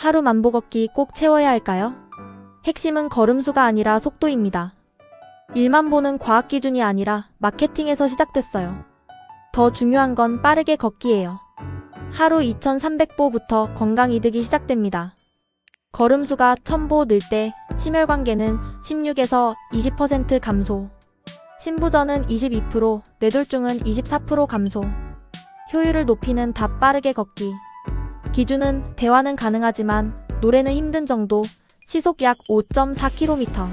하루 만보 걷기 꼭 채워야 할까요? 핵심은 걸음수가 아니라 속도입니다. 1만 보는 과학 기준이 아니라 마케팅에서 시작됐어요. 더 중요한 건 빠르게 걷기예요. 하루 2,300보부터 건강 이득이 시작됩니다. 걸음수가 1000보 늘 때 심혈관계는 16에서 20% 감소. 신부전은 22%, 뇌졸중은 24% 감소. 효율을 높이는 다 빠르게 걷기. 기준은 대화는 가능하지만 노래는 힘든 정도, 시속 약 5.4km.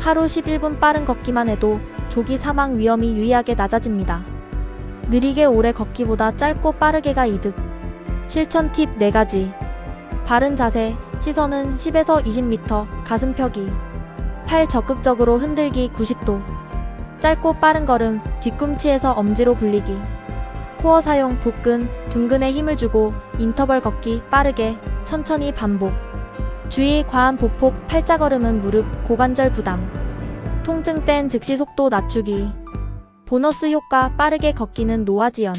하루 11분 빠른 걷기만 해도 조기 사망 위험이 유의하게 낮아집니다. 느리게 오래 걷기보다 짧고 빠르게가 이득. 실천 팁 4가지. 바른 자세, 시선은 10에서 20m, 가슴 펴기. 팔 적극적으로 흔들기 90도. 짧고 빠른 걸음, 뒤꿈치에서 엄지로 굴리기. 코어 사용, 복근, 둔근에 힘을 주고 인터벌 걷기 빠르게, 천천히 반복. 주의 과한 보폭, 팔자걸음은 무릎, 고관절 부담. 통증 땐 즉시 속도 낮추기. 보너스 효과 빠르게 걷기는 노화 지연.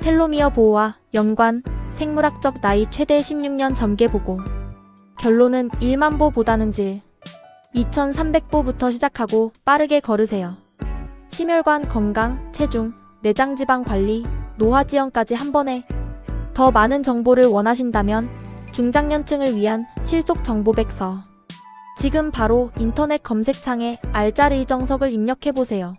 텔로미어 보호와 연관, 생물학적 나이 최대 16년 점계 보고. 결론은 1만 보보다는 질. 2300보부터 시작하고 빠르게 걸으세요. 심혈관 건강, 체중, 내장 지방 관리, 노화 지연까지 한 번에. 더 많은 정보를 원하신다면 중장년층을 위한 실속 정보백서. 지금 바로 인터넷 검색창에 알짜리 정석을 입력해 보세요.